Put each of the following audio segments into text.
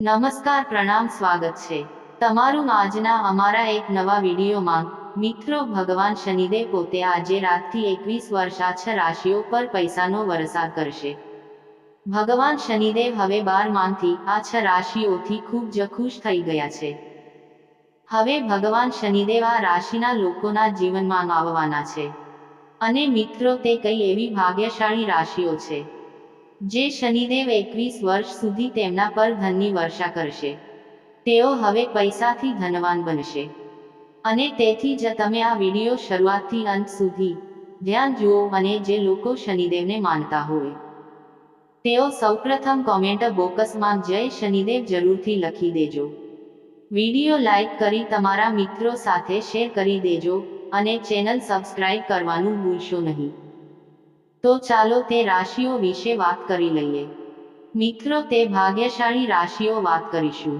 નમસ્કાર, પ્રણામ, સ્વાગત છે. તમારું આજના અમારા એક નવા વિડીયોમાં, મિત્રો, ભગવાન શનિદેવ પોતે આજે રાતથી એકવીસ વર્ષ છ રાશિઓ પર પૈસાનો વરસાદ કરશે. ભગવાન શનિદેવ હવે બારમાંથી આ છ રાશિઓથી ખૂબ જ ખુશ થઈ ગયા છે. હવે ભગવાન શનિદેવ આ રાશિના લોકોના જીવનમાં આવવાના છે. અને મિત્રો, તે કઈ એવી ભાગ્યશાળી રાશિઓ છે. જે શનિદેવ એકવીસ વર્ષ સુધી તેમના પર ધનની વર્ષા કરશે. તેઓ હવે પૈસાથી ધનવાન બનશે. અને તેથી જ તમે આ વિડિયો શરૂઆતથી અંત સુધી ધ્યાન જુઓ અને જે લોકો શનિદેવને માનતા હોય. તેઓ સૌપ્રથમ કોમેન્ટ બોક્સમાં જય શનિદેવ જરૂરથી લખી દેજો. વિડિયો લાઈક કરી તમારા મિત્રો સાથે શેર કરી દેજો અને ચેનલ સબસ્ક્રાઇબ કરવાનું ભૂલશો નહીં. તો ચાલો તે રાશિઓ વિશે વાત કરી લઈએ. મિત્રો, તે ભાગ્યશાળી રાશિઓ વાત કરીશું.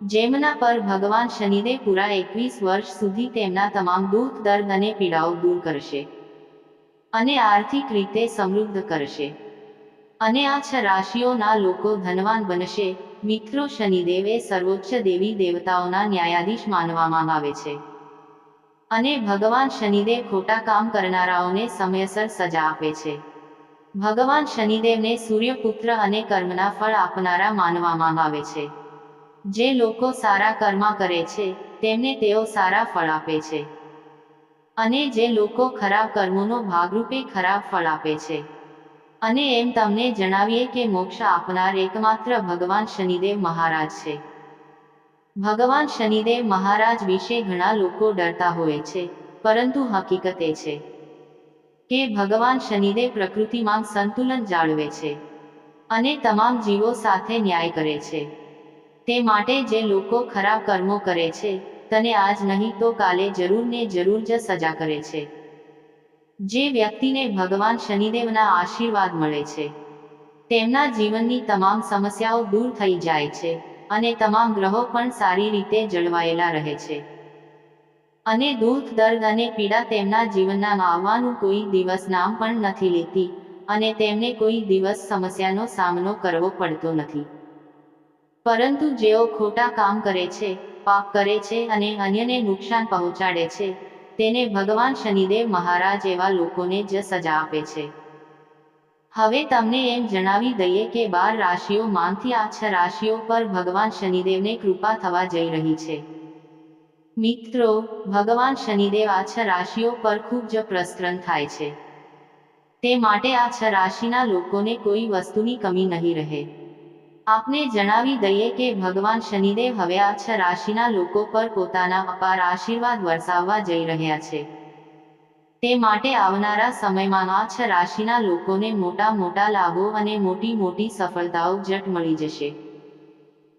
જેમના પર ભગવાન શનિદેવ પૂરા એકવીસ વર્ષ સુધી તેમના તમામ દુઃખ, દર્દ અને પીડાઓ દૂર કરશે અને આર્થિક રીતે સમૃદ્ધ કરશે. અને આ છ રાશિઓના લોકો ધનવાન બનશે. મિત્રો, શનિદેવે સર્વોચ્ચ દેવી દેવતાઓના ન્યાયાધીશ માનવામાં આવે છે. અને ભગવાન શનિદેવ ખોટા કામ કરનારાઓને સમયસર સજા આપે છે. ભગવાન શનિદેવને સૂર્યપુત્ર અને કર્મના ફળ આપનારા માનવામાં આવે છે. જે લોકો સારા કર્મ કરે છે, તેમને તેઓ સારા ફળ આપે છે. અને જે લોકો ખરાબ કર્મોનો ભાગરૂપે ખરાબ ફળ આપે છે. અને એમ તમને જણાવીએ કે મોક્ષ આપનાર એકમાત્ર ભગવાન શનિદેવ મહારાજ છે. ભગવાન શનિદેવ મહારાજ વિશે ઘણા લોકો ડરતા હોય છે, પરંતુ હકીકત એ છે કે ભગવાન શનિદેવ પ્રકૃતિમાં સંતુલન જાળવે છે અને તમામ જીવો સાથે ન્યાય કરે છે. તે માટે જે લોકો ખરાબ કર્મો કરે છે, તને આજ નહીં તો કાલે જરૂર ને જરૂર જ સજા કરે છે. જે વ્યક્તિને ભગવાન શનિદેવના આશીર્વાદ મળે છે, તેમના જીવનની તમામ સમસ્યાઓ દૂર થઈ જાય છે. અને તમામ ગ્રહો પણ સારી રીતે જળવાયેલા રહે છે. અને દુઃખ દર્દ અને પીડા તેમના જીવનના આવવાનું કોઈ દિવસ નામ પણ નથી લેતી અને તેમને કોઈ દિવસ સમસ્યાનો સામનો કરવો પડતો નથી. પરંતુ જેઓ ખોટા કામ કરે છે, પાપ કરે છે અને અન્યને નુકસાન પહોંચાડે છે, તેને ભગવાન શનિદેવ મહારાજ એવા લોકોને જ સજા આપે છે. હવે તમને એમ જણાવી દઈએ કે બાર રાશિઓ માનથી આ છ રાશિઓ પર ભગવાન શનિદેવને કૃપા થવા જઈ રહી છે. મિત્રો, ભગવાન શનિદેવ આ છ રાશિઓ પર ખૂબ જ પ્રસન્ન થાય છે. તે માટે આ છ રાશિના લોકોને કોઈ વસ્તુની કમી નહીં રહે. આપને જણાવી દઈએ કે ભગવાન શનિદેવ હવે આ છ રાશિના લોકો પર પોતાના અપાર આશીર્વાદ વરસાવવા જઈ રહ્યા છે. તે માટે આવનારા સમયમાં આ છ રાશિના લોકોને મોટા મોટા લાભો અને મોટી મોટી સફળતાઓ જટ મળી જશે.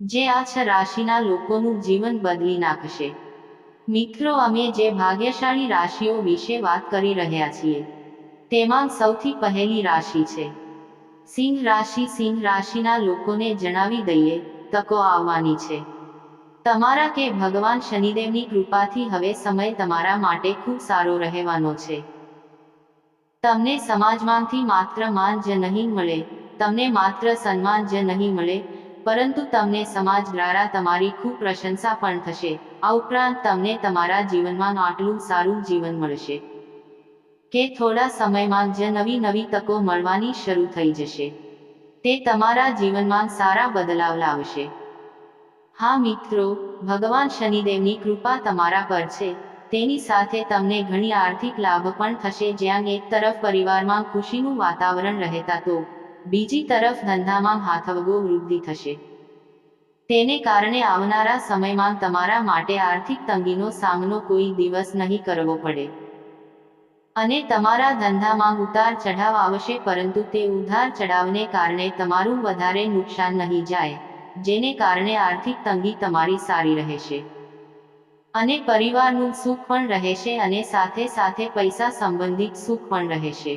જે આ છ રાશિના લોકોનું જીવન બદલી નાખશે. મિત્રો, અમે જે ભાગ્યશાળી રાશિઓ વિશે વાત કરી રહ્યા છીએ, તેમાં સૌથી પહેલી રાશિ છે. સિંહ રાશિ, સિંહ રાશિના લોકોને જણાવી દઈએ, તકો આવવાની છે. તમારા કે ભગવાન શનિદેવની કૃપાથી હવે સમય તમારા માટે ખૂબ સારો રહેવાનો છે. તમને સમાજમાંથી માત્ર માન જ નહીં મળે, તમને માત્ર સન્માન જ નહીં મળે, પરંતુ તમને સમાજ દ્વારા તમારી ખૂબ પ્રશંસા પણ થશે. આ ઉપરાંત તમને તમારા જીવનમાં આટલું સારું જીવન મળશે. કે થોડા સમયમાં જ નવી નવી તકો મળવાની શરૂ થઈ જશે. તે તમારા જીવનમાં સારા બદલાવ લાવશે. હા મિત્રો, ભગવાન શનિદેવની કૃપા તમારા પર છે. તેની સાથે તમને ઘણી આર્થિક લાભ પણ થશે જ્યાં એક તરફ પરિવારમાં ખુશીનું વાતાવરણ રહેતા તો, બીજી તરફ ધંધામાં હાથવગો વૃદ્ધિ થશે. તેને કારણે આવનારા સમયમાં તમારા માટે આર્થિક તંગીનો સામનો કોઈ દિવસ નહીં કરવો પડે. અને તમારા ધંધામાં ઉતાર ચઢાવ આવશે પરંતુ તે ઉધાર ચઢાવને કારણે તમારું વધારે નુકસાન નહીં જાય. જેને કારણે આર્થિક તંગી તમારી સારી રહેશે. અને પરિવારનું સુખ પણ રહેશે અને સાથે સાથે પૈસા સંબંધિત સુખ પણ રહેશે.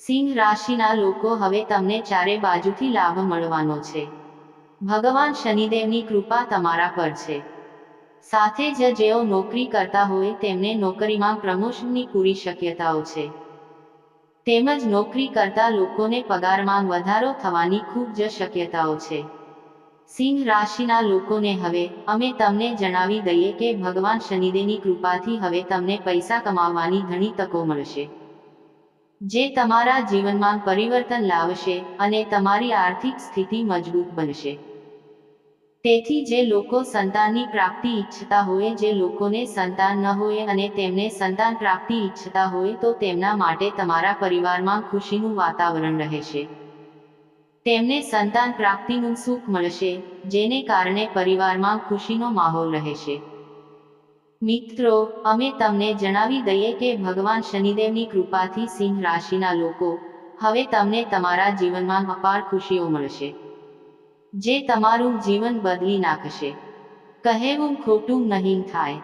સિંહ રાશિના લોકો હવે તમને ચારે બાજુથી લાભ મળવાનો છે. ભગવાન શનિદેવની કૃપા તમારા પર છે. સાથે જ જેઓ નોકરી કરતા હોય તેમને નોકરીમાં પ્રમોશનની પૂરી શક્યતાઓ છે. તેમજ નોકરી કરતા લોકોને પગારમાં વધારો થવાની ખૂબ જ શક્યતાઓ છે. સિંહ રાશિના લોકોને હવે અમે તમને જણાવી દઈએ કે ભગવાન શનિદેવની કૃપાથી હવે તમને પૈસા કમાવવાની ઘણી તકો મળશે. જે તમારા જીવનમાં પરિવર્તન લાવશે અને તમારી આર્થિક સ્થિતિ મજબૂત બનશે. તેથી જે લોકો સંતાનની પ્રાપ્તિ ઈચ્છતા હોય, જે લોકોને સંતાન ન હોય અને તેમને સંતાન પ્રાપ્તિ ઈચ્છતા હોય, તો તેમના માટે તમારા પરિવારમાં ખુશીનું વાતાવરણ રહેશે. તેમને સંતાન પ્રાપ્તિનું સુખ મળશે, જેને કારણે પરિવારમાં ખુશીનો માહોલ રહેશે. મિત્રો, અમે તમને જણાવી દઈએ કે ભગવાન શનિદેવની કૃપાથી સિંહ રાશિના લોકો, હવે તમને તમારા જીવનમાં અપાર ખુશીઓ મળશે. જે તમારું જીવન બદલી નાખશે. કહેવું ખોટું નહીં થાય.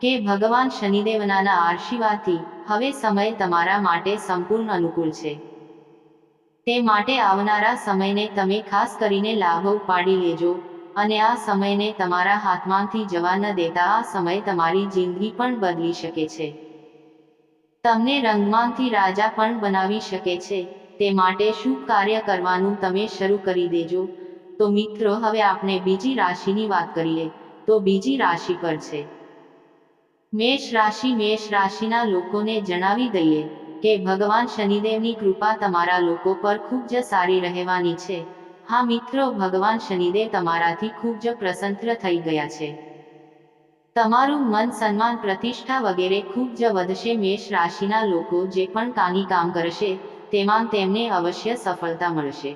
કે ભગવાન શનિદેવના આશીર્વાદથી, હવે સમય તમારા માટે સંપૂર્ણ અનુકૂળ છે. તે માટે આવનારા સમયને તમે ખાસ કરીને લાભો ઉપાડી લેજો અને આ સમયને તમારા હાથમાંથી જવા ન દેતા આ સમય તમારી જિંદગી પણ બદલી શકે છે. તમને રંગમાંથી રાજા પણ બનાવી શકે છે. તે માટે શું કાર્ય કરવાનું તમે શરૂ કરી દેજો. તો મિત્રો, હવે આપણે બીજી રાશિની વાત કરીએ. તો બીજી રાશિ પર છે. મેષ રાશિ, મેષ રાશિના લોકોને જણાવી દઈએ. કે ભગવાન શનિદેવની કૃપા તમારા લોકો પર ખૂબ જ સારી રહેવાની છે. હા મિત્રો, ભગવાન શનિદેવ તમારાથી ખૂબ જ પ્રસન્ન થઈ ગયા છે. તમારું મન સન્માન પ્રતિષ્ઠા વગેરે ખૂબ જ વધશે. મેષ રાશિના લોકો જે પણ કાની કામ કરશે, તેમાં તેમને અવશ્ય સફળતા મળશે.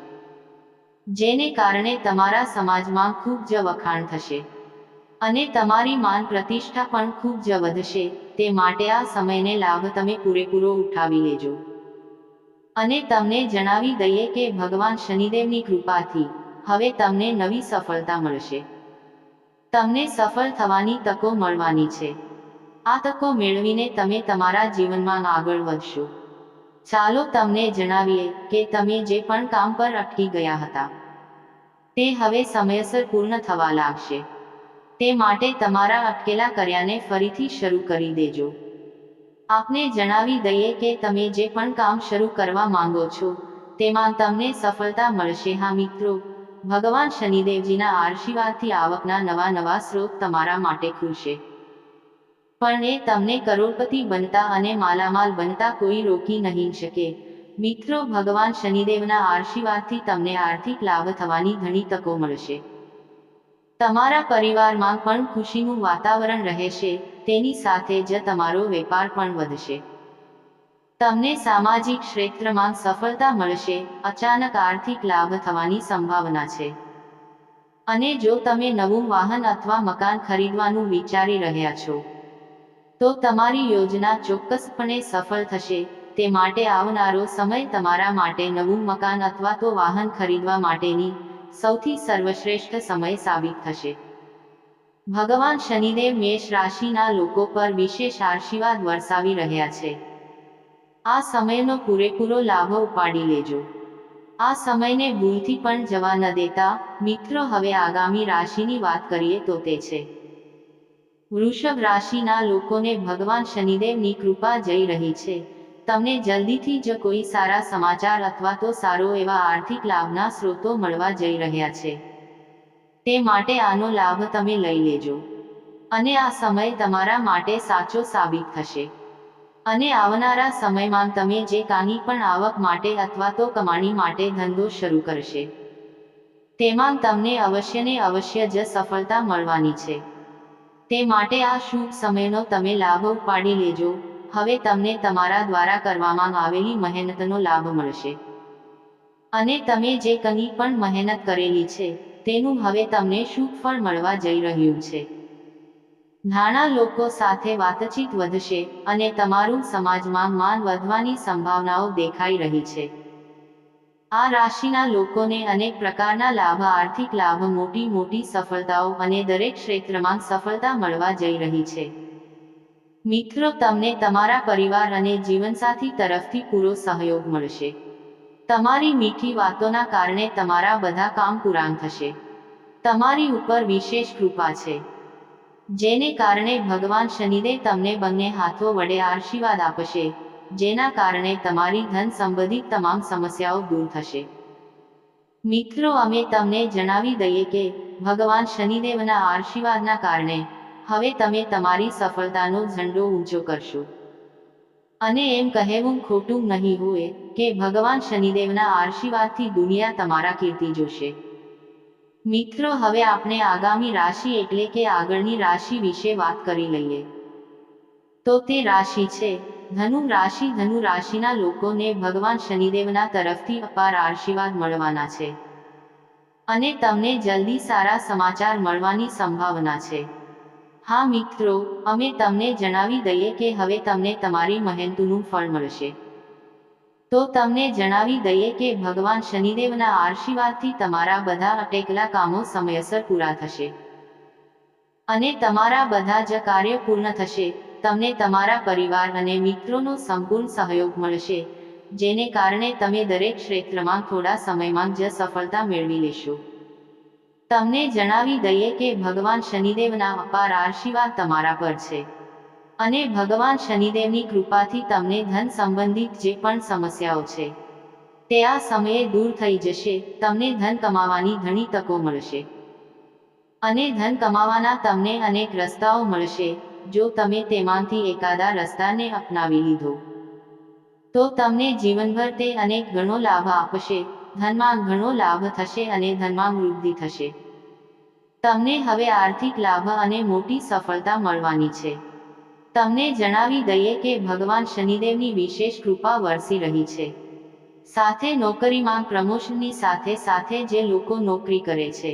જેને કારણે તમારા સમાજમાં ખૂબ જ વખાણ થશે. અને તમારી માન પ્રતિષ્ઠા પણ ખૂબ જ વધશે. તે માટે આ સમયને લાભ તમે પૂરેપૂરો ઉઠાવી લેજો. અને તમને જણાવી દઈએ કે ભગવાન શનિદેવની કૃપાથી હવે તમને નવી સફળતા મળશે. તમને સફળ થવાની તકો મળવાની છે. આ તકો મેળવીને તમે તમારા જીવનમાં આગળ વધશો. ચાલો તમને જણાવીએ કે તમે જે પણ કામ પર અટકી ગયા હતા, તે હવે સમયસર પૂર્ણ થવા લાગશે. તે માટે તમારા અટકેલા કર્યાને ફરીથી શરૂ કરી દેજો. આપને જણાવી દઈએ કે તમે જે પણ કામ શરૂ કરવા માંગો છો, તેમાં તમને સફળતા મળશે. હા મિત્રો, ભગવાન શનિદેવજીના આશીર્વાદથી આવકના નવા નવા સ્ત્રોત તમારા માટે ખુલશે. પણ એ તમને કરોડપતિ બનતા અને માલામાલ બનતા કોઈ રોકી નહીં શકે. મિત્રો, ભગવાન શનિદેવના આશીર્વાદથી તમને આર્થિક લાભ થવાની ઘણી તકો મળશે. તમારા પરિવારમાં પણ ખુશીનું વાતાવરણ રહેશે, તેની સાથે જ તમારો વેપાર પણ વધશે. તમને સામાજિક ક્ષેત્રમાં સફળતા મળશે, અચાનક આર્થિક લાભ થવાની સંભાવના છે. અને જો તમે નવું વાહન અથવા મકાન ખરીદવાનું વિચારી રહ્યા છો, તો તમારી યોજના ચોક્કસપણે સફળ થશે, તે માટે આવનારો સમય તમારા માટે નવું મકાન અથવા તો વાહન ખરીદવા માટેની સૌથી સર્વશ્રેષ્ઠ સમય સાબિત થશે. ભગવાન શનિદેવ મેષ રાશિના લોકો પર વિશેષ આશીર્વાદ વરસાવી રહ્યા છે. આ સમયનો પૂરેપૂરો લાભ ઉપાડી લેજો. આ સમયને ભૂલથી પણ જવા ન દેતા, મિત્રો, હવે આગામી રાશિની વાત કરીએ તો તે છે. વૃષભ રાશિના લોકોને ભગવાન શનિદેવની કૃપા જઈ રહી છે. તમને જલ્દીથી જ કોઈ સારા સમાચાર અથવા તો સારો એવા આર્થિક લાભના સ્ત્રોતો મળવા જઈ રહ્યા છે. તે માટે આનો લાભ તમે લઈ લેજો. અને આ સમય તમારા માટે સાચો સાબિત થશે. અને આવનારા સમયમાં તમે જે કાની પણ આવક માટે અથવા તો કમાણી માટે ધંધો શરૂ કરશે. તેમાં તમને અવશ્ય ને અવશ્ય જ સફળતા મળવાની છે. તે માટે આ શુભ સમયનો તમે લાભ ઉપાડી લેજો. હવે તમને તમારા દ્વારા કરવામાં આવેલી મહેનતનો લાભ મળશે. અને તમે જે કંઈ પણ મહેનત કરેલી છે, તેનું હવે તમને શુભ ફળ મળવા જઈ રહ્યું છે. નાના લોકો સાથે વાતચીત વધશે અને તમારું સમાજમાં માન વધવાની સંભાવનાઓ દેખાઈ રહી છે. આ રાશિના લોકોને અનેક પ્રકારના લાભ, આર્થિક લાભ મોટી મોટી સફળતાઓ અને દરેક ક્ષેત્રમાં સફળતા મળવા જઈ રહી છે. મિત્રો, તમને તમારા પરિવાર અને જીવનસાથી તરફથી પૂરો સહયોગ મળશે. તમારી મીઠી વાતોના કારણે તમારા બધા કામ પૂરાં થશે. તમારી ઉપર વિશેષ કૃપા છે. જેને કારણે ભગવાન શનિદેવ તમને બંને હાથો વડે આશીર્વાદ આપશે, જેના કારણે તમારી ધન સંબંધિત તમામ સમસ્યાઓ દૂર થશે. મિત્રો, અમે તમને જણાવી દઈએ કે ભગવાન શનિદેવના આશીર્વાદના કારણે હવે તમે તમારી સફળતાનો ઝંડો ઊંચો કરશો. અને એમ કહેવું ખોટું નહીં હોય કે ભગવાન શનિદેવના આશીર્વાદથી દુનિયા તમારા કીર્તિ જોશે. મિત્રો, હવે આપણે આગામી રાશિ એટલે કે આગળની રાશિ વિશે વાત કરી લઈએ. તો તે રાશિ છે, ધનુ રાશિ. ધનુ રાશિના લોકોને ભગવાન શનિદેવના તરફથી અપાર આશીર્વાદ મળવાના છે. અને તમને જલ્દી સારા સમાચાર મળવાની સંભાવના છે. હા મિત્રો, અમે તમને જણાવી દઈએ કે હવે તમને તમારી મહેનતનું ફળ મળશે. તો તમને જણાવી દઈએ કે ભગવાન શનિદેવના આશીર્વાદથી તમારા બધા અટેકલા કામો સમયસર પૂરા થશે. અને તમારા બધા જ કાર્ય પૂર્ણ થશે. તમને તમારા પરિવાર અને મિત્રોનો સંપૂર્ણ સહયોગ મળશે, જેને કારણે તમે દરેક ક્ષેત્રમાં થોડા સમયમાં જ સફળતા મેળવી લેશો. તમને જણાવી દઈએ કે ભગવાન શનિદેવના અપાર આશીર્વાદ તમારા પર છે. અને ભગવાન શનિદેવની કૃપાથી તમને ધન સંબંધિત જે પણ સમસ્યાઓ છે, તે આ સમયે દૂર થઈ જશે, તમને ધન કમાવાની ઘણી તકો મળશે. અને ધન કમાવાના તમને અનેક રસ્તાઓ મળશે, જો તમે તેમાંથી એકાદા રસ્તાને અપનાવી લીધો. તો તમને જીવનભર તે અનેક ઘણો લાભ આપશે ધનમાં ઘણો લાભ થશે અને ધનમાં વૃદ્ધિ થશે. તમને હવે આર્થિક લાભ અને મોટી સફળતા મળવાની છે. તમને જણાવી દઈએ કે ભગવાન શનિદેવની વિશેષ કૃપા વરસી રહી છે. સાથે નોકરીમાં પ્રમોશનની સાથે સાથે જે લોકો નોકરી કરે છે.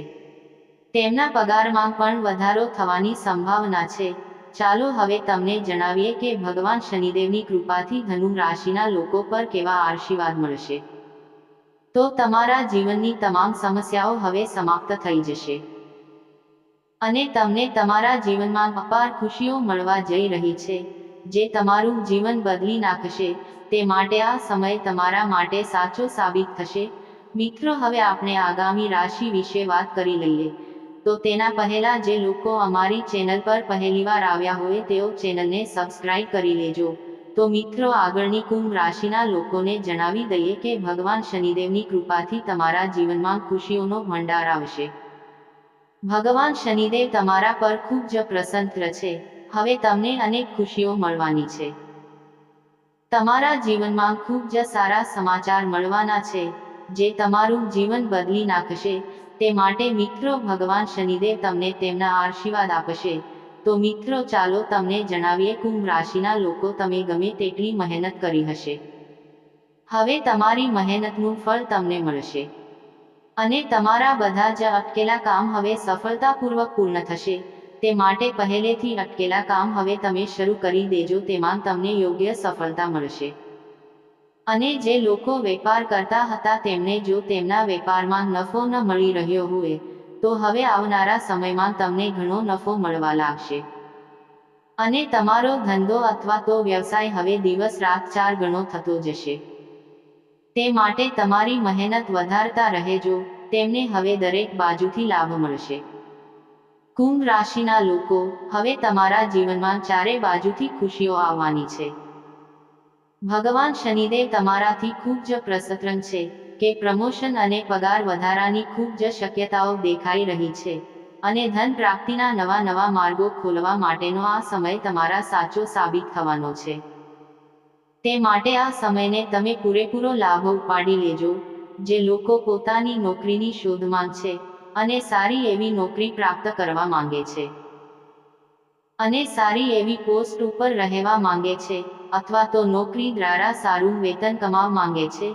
તેમના પગારમાં પણ વધારો થવાની સંભાવના છે. ચાલો હવે તમને જણાવીએ કે ભગવાન શનિદેવની કૃપાથી ધનુ રાશિના લોકો પર કેવા આશીર્વાદ મળશે. તો તમારા જીવનની તમામ સમસ્યાઓ હવે સમાપ્ત થઈ જશે. અને તમને તમારા જીવનમાં અપાર ખુશીઓ મળવા જઈ રહી છે, જે તમારું જીવન બદલી નાખશે, તે માટે આ સમય તમારા માટે સાચો સાબિત થશે. મિત્રો, હવે આપણે આગામી રાશિ વિશે વાત કરી લઈએ. તો તેના પહેલા જે લોકો અમારી ચેનલ પર પહેલીવાર આવ્યા હોય તેઓ ચેનલને સબસ્ક્રાઇબ કરી લેજો. તો મિત્રો, આગળની કુંભ રાશિના લોકોને જણાવી દઈએ કે ભગવાન શનિદેવની કૃપાથી તમારા જીવનમાં ખુશીઓનો ભંડાર આવશે. ભગવાન શનિદેવ તમારા પર ખૂબ જ પ્રસન્ન છે. હવે તમને અનેક ખુશીઓ મળવાની છે. તમારા જીવનમાં ખૂબ જ સારા સમાચાર મળવાના છે. જે તમારું જીવન બદલી નાખશે, તે માટે મિત્રો, ભગવાન શનિદેવ તમને તેમના આશીર્વાદ આપશે. તો મિત્રો ચાલો તમને જણાવીએ કુંભ રાશિના લોકો તમે ગમે તેટલી મહેનત કરી હશે. હવે તમારી મહેનતનું ફળ તમને મળશે. અને તમારા બધા જ અટકેલા કામ હવે સફળતાપૂર્વક પૂર્ણ થશે. તે માટે પહેલેથી અટકેલા કામ હવે તમે શરૂ કરી દેજો તેમાં તમને યોગ્ય સફળતા મળશે. અને જે લોકો વેપાર કરતા હતા તેમને જો તેમના વેપારમાં નફો ન મળી રહ્યો હોય તો હવે આવનારા સમયમાં તમને ઘણો નફો મળવા લાગશે. અને તમારો ધંધો અથવા તો વ્યવસાય હવે દિવસ રાત ચાર ગણો થતો જશે. તે માટે તમારી મહેનત વધારતા રહેજો, તેમને હવે દરેક બાજુથી લાભ મળશે. કુંભ રાશિના લોકો, હવે તમારા જીવનમાં ચારે બાજુથી ખુશીઓ આવવાની છે. ભગવાન શનિદેવ તમારાથી ખૂબ જ પ્રસન્ન છે કે પ્રમોશન અને પગાર વધારાની ખૂબ જ શક્યતાઓ દેખાઈ રહી છે. અને ધન પ્રાપ્તિના નવા નવા માર્ગો ખોલવા માટેનો આ સમય તમારા સાચો સાબિત થવાનો છે. તે માટે આ સમયને તમે પૂરેપૂરો લાભ ઉપાડી લેજો, જે લોકો પોતાની નોકરીની શોધમાં છે અને સારી એવી નોકરી પ્રાપ્ત કરવા માંગે છે. અને સારી એવી પોસ્ટ ઉપર રહેવા માંગે છે અથવા તો નોકરી દ્વારા સારું વેતન કમાવા માંગે છે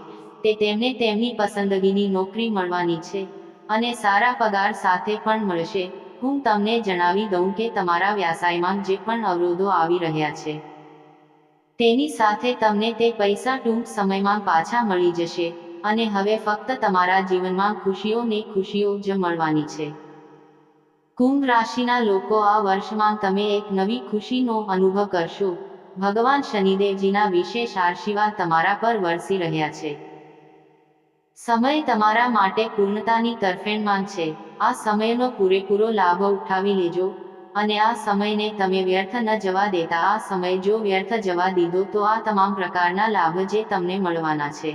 તે તેમને તેમની પસંદગીની નોકરી મળવાની છે અને સારા પગાર સાથે પણ મળશે. હું તમને જણાવી દઉં કે તમારા વ્યવસાયમાં જે પણ અવરોધો આવી રહ્યા છે, તેની સાથે તમને તે પૈસા ટૂંક સમયમાં પાછા મળી જશે અને હવે ફક્ત તમારા જીવનમાં ખુશીઓ ને ખુશીઓ જ મળવાની છે. કુંભ રાશિના લોકો આ વર્ષમાં તમે એક નવી ખુશીનો અનુભવ કરશો. ભગવાન શનિદેવજીના વિશેષ આશીર્વાદ તમારા પર વરસી રહ્યા છે. સમય તમારા માટે પૂર્ણતાની તરફેણમાં છે. આ સમયનો પૂરેપૂરો લાભ ઉઠાવી લેજો અને આ સમયને તમે વ્યર્થ ન જવા દેતા. આ સમય જો વ્યર્થ જવા દીધો તો આ તમામ પ્રકારના લાભ જે તમને મળવાના છે,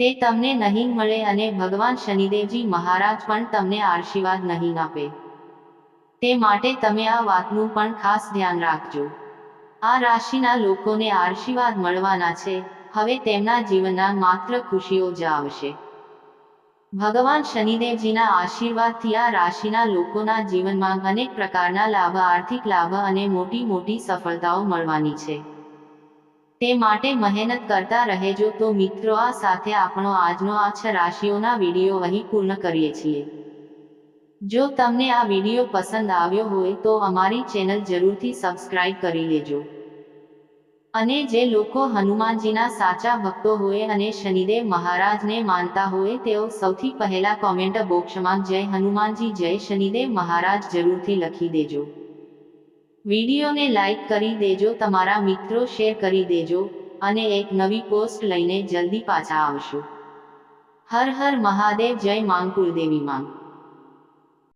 તે તમને નહીં મળે અને ભગવાન શનિદેવજી મહારાજ પણ તમને આશીર્વાદ નહીં આપે. તે માટે તમે આ વાતનું પણ ખાસ ધ્યાન રાખજો. આ રાશિના લોકોને આશીર્વાદ મળવાના છે. હવે તેમના જીવનના માત્ર ખુશીઓ જ આવશે. ભગવાન શનિદેવજીના આશીર્વાદથી આ રાશિના લોકોના જીવનમાં અનેક પ્રકારના લાભ, આર્થિક લાભ અને મોટી મોટી સફળતાઓ મળવાની છે. તે માટે મહેનત કરતા રહેજો તો મિત્રો, આ સાથે આપણો આજનો આ છ રાશિઓના વીડિયો અહીં પૂર્ણ કરીએ છીએ. જો તમને આ વીડિયો પસંદ આવ્યો હોય તો અમારી ચેનલ જરૂરથી સબસ્ક્રાઇબ કરી લેજો. અને જે લોકો હનુમાનજીના સાચા ભક્તો હોય અને શનિદેવ મહારાજને માનતા હોય, તેઓ સૌથી પહેલા કોમેન્ટ બોક્સમાં જય હનુમાનજી, જય શનિદેવ મહારાજ જરૂરથી લખી દેજો. વિડીયોને લાઈક કરી દેજો, તમારા મિત્રો શેર કરી દેજો અને એક નવી પોસ્ટ લઈને જલ્દી પાછા આવશું. હર હર મહાદેવ, જય માંગ કુલદેવી માંગ.